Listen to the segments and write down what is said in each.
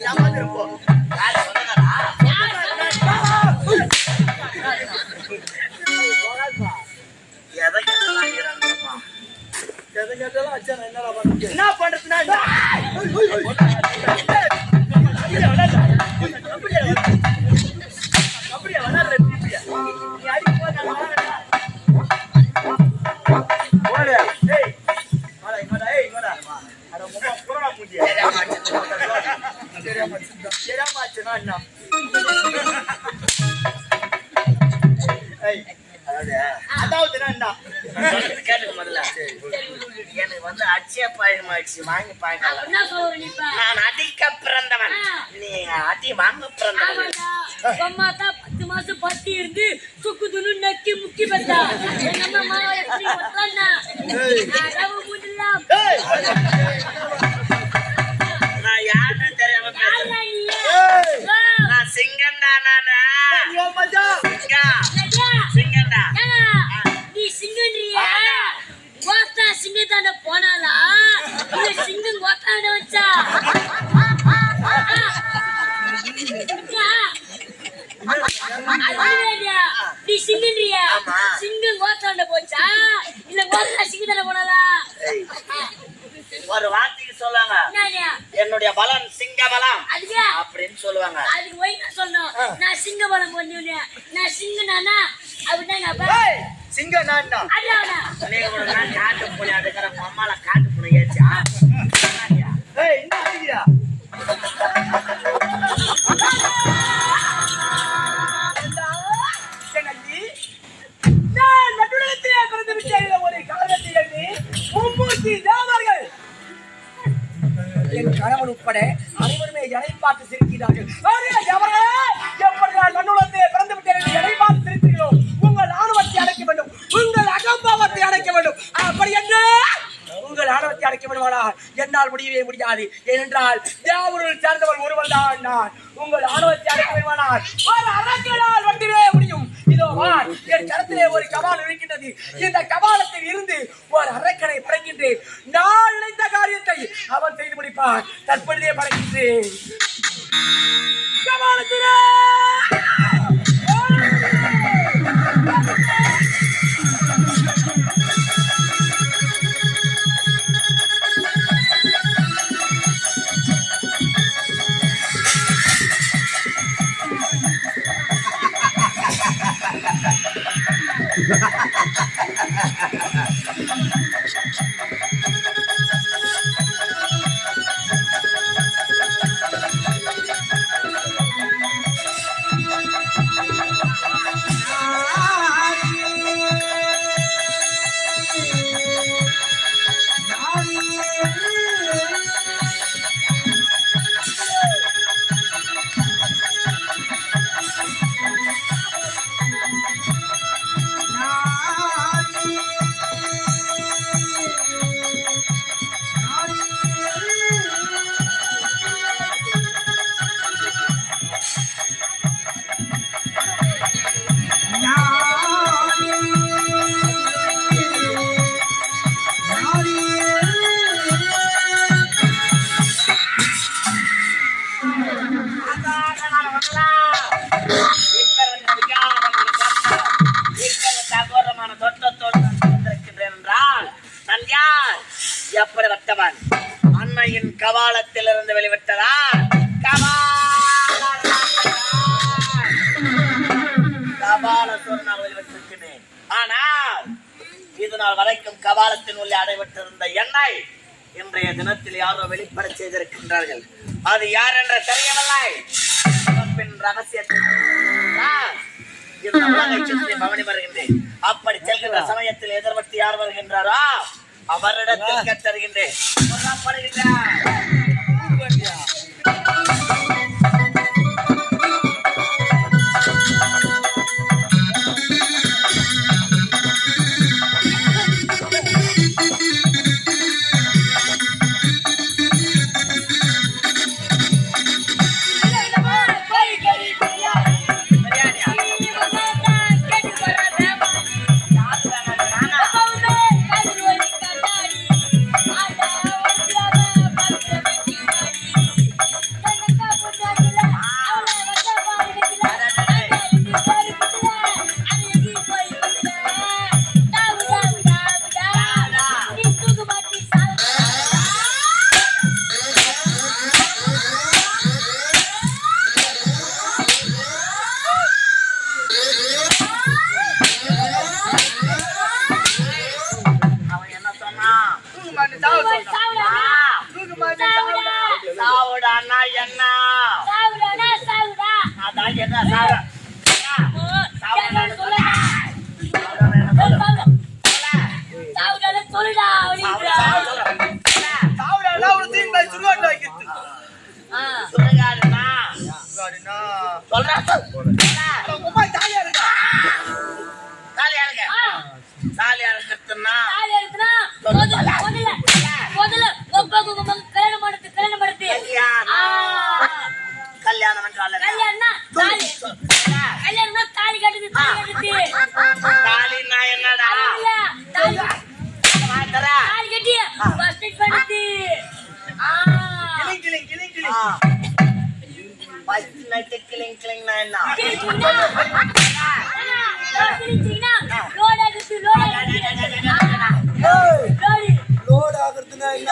யாரு ஏய், அதாவது, அதாவதுன்னா என்ன? சொல்றது கேட்டுக்க முதல்ல. எனக்கு வந்து அச்சய பழமாயிடுச்சு வாங்கி பார்க்கலாம் என்ன சொல்ற நீ இப்ப? நான் அடிக்க பிறந்தவன் நீ அடி வாங்க பிறந்தவன். அம்மா தான் பத்து மாசம் பத்தி இருந்து சுக்கு துணு நக்கி முக்கி மாவை எப்படி காட்டு பூனை அடுக்கிற என்னால் முடியவே முடியாது. ஏனென்றால் தேவருள் சேர்ந்தவள் ஒருவன் தான் நான். உங்கள் ஆணவத்தை அடைக்க வேண்டுமானால் ஒரு அரக்கனால் மட்டுமே முடியும். இதோ என் கரத்திலே ஒரு கபால் இருக்கின்றது. இந்த கபாலத்தில் இருந்து ஒரு அரக்கனை படைக்கின்றேன். நான் நினைத்த காரியத்தை அவன் செய்து முடிப்பான் தற்பொழுதே படைக்கின்றேன். கபாலத்திலே! ハハハハ! ஆனால் இது நாள் வரைக்கும் கபாலத்தின் உள்ளே அடைபட்டிருந்த எண்ணெய் இன்றைய தினத்தில் யாரோ வெளிப்பட செய்திருக்கின்றார்கள். அது யார் என்ற தெரியவில்லை. ரகசியத்தை பவனி வருகின்றேன். அப்படி செல்கின்ற சமயத்தில் எதிர்பட்டு யார் வருகின்றாரோ அவரிடத்தில் கத்தருகின்றேன் அப்படின்னா சொல்றேன் நைட்டு கிளிங் கிளிங் என்ன லோட் ஆகுறதுனா என்ன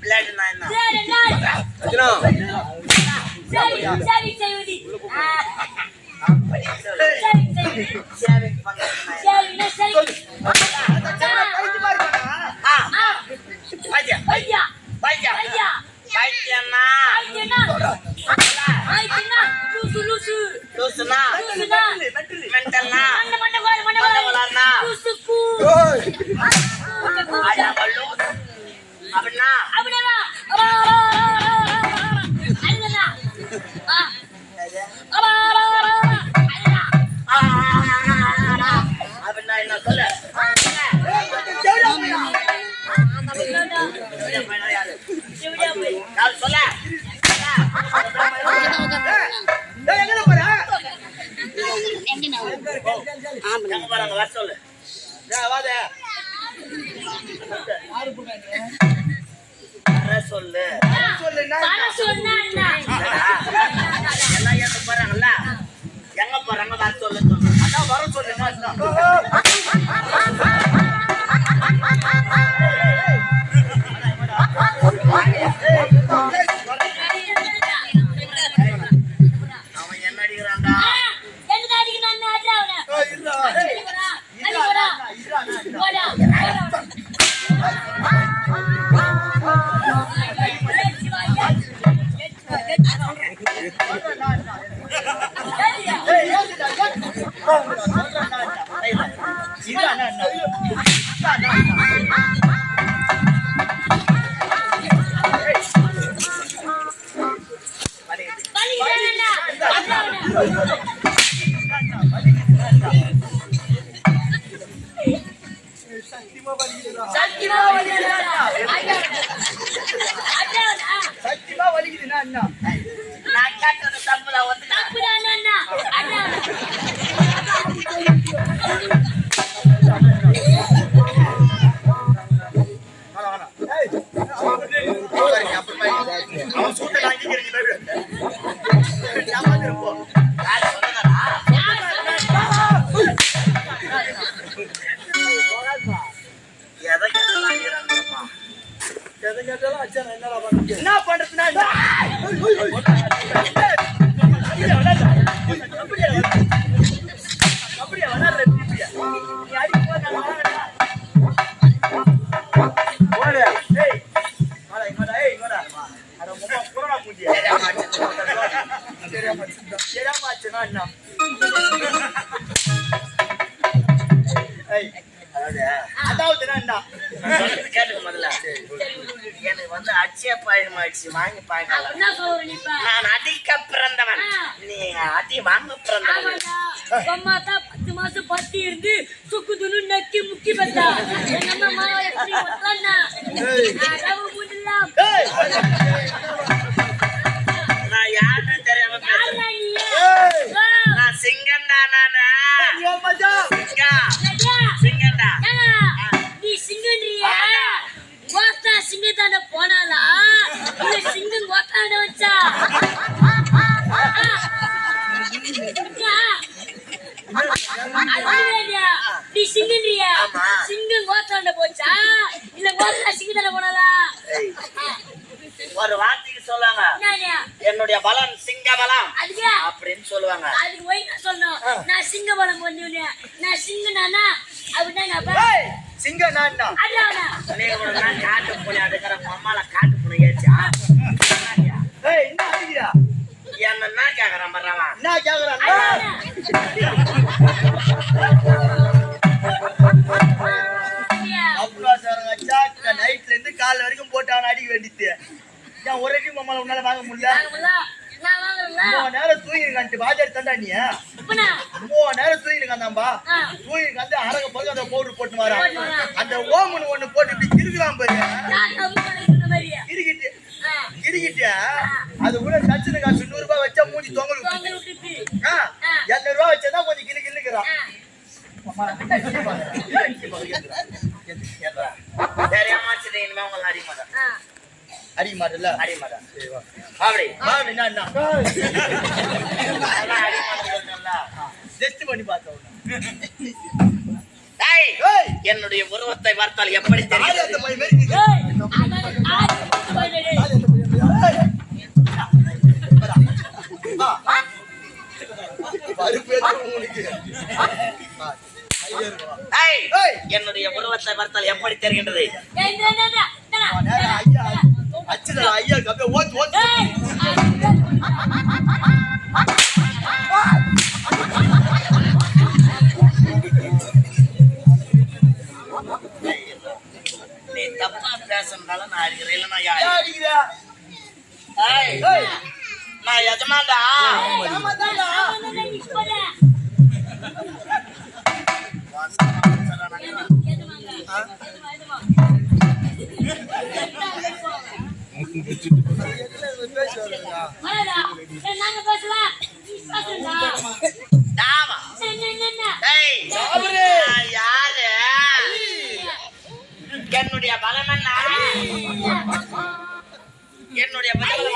விளையாடுனா என்ன சரி சரி செய்வதி சரி. 只有十 வர சொல்லு. வாத சொல்லு. சொல்லு. சத்தியமா வலிக்குதுன்னா என்ன? நான் கேட்டதை எதை கேட்டாலும் அச்சா நான் என்னடா பண்ணுறேன் என்ன பண்ணுறதுன்னா அப்படியே வளர்ற பிபியா நீ அடிக்க போதான் தெரியாம என்ன அதாவது கேட்டுக்கு முதல்ல. எனக்கு வந்து அச்சய பாயம் ஆயிடுச்சு வாங்கி பாக்கலாம். நான் அதிக பிறந்தவன். நீ அதி வாங்க பிறந்தவன். தான் பத்து மாசம் பத்தி இருந்து சுக்கு நக்கி முக்கி பத்தா எங்க சொல்லுவாங்க. அதுக்கு போய் நான் சொல்லணும். நான் சிங்க படம் பண்ணுவேன் நான் சிங்கனானா அப்படின்னா எங்க அப்பா சிங்க நான் தான் காட்டு போனேன் அதுக்கிற அம்மால காட்டு போன ஏச்சா ஏய் என்ன ஆகியா என்ன கேக்குறான் பரவாயில்ல என்ன கேக்குறான்? நைட்ல இருந்து கால வரைக்கும் போட்டான அடிக்க வேண்டியது. ஏன் ஒரு அடி மம்மால உன்னால வாங்க முடியல. மூணு நேரம் தூங்கிருக்கான்ட்டு பாஜாரி தண்டா நீ? இப்பனா மூணு நேரம் தூங்கிருக்கான்தாம்பா ஆ. தூங்கிருக்காந்து அரக அந்த பவுடர் போட்டு வரா. அந்த ஓமன் ஒண்ணு போட்டு இப்படி திருக்கலாம் பாரு. அது கூட தச்சுன்னு காசு நூறு ரூபாய் வச்சா மூஞ்சி தொங்கல். எண்ணூறு ரூபாய் வச்சா கொஞ்சம் கிளி உங்களை அடிக்க மாட்டேன் அடிக்க மாட்டல அடிக்க மாட்டேன் அப்படி. என்ன டெஸ்ட் பண்ணி பார்த்தோம் என்னுடைய உருவத்தை பார்த்தால் எப்படி ஆளு அந்த தெரியும். என்னுடைய உருவத்தை பார்த்தால் எப்படி தெரிகின்றது? ஏய் இந்த இந்த இந்த ஆ, நேரா ஐயா அச்சுடா ஐயா இருக்கு. என்னுடைய பலம் என்ன? என்னுடைய பலம்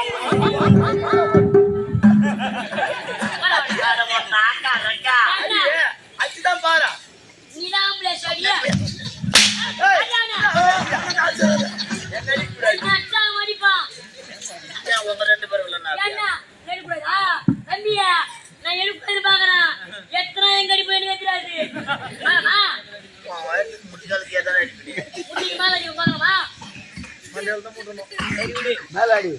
உட்காரமா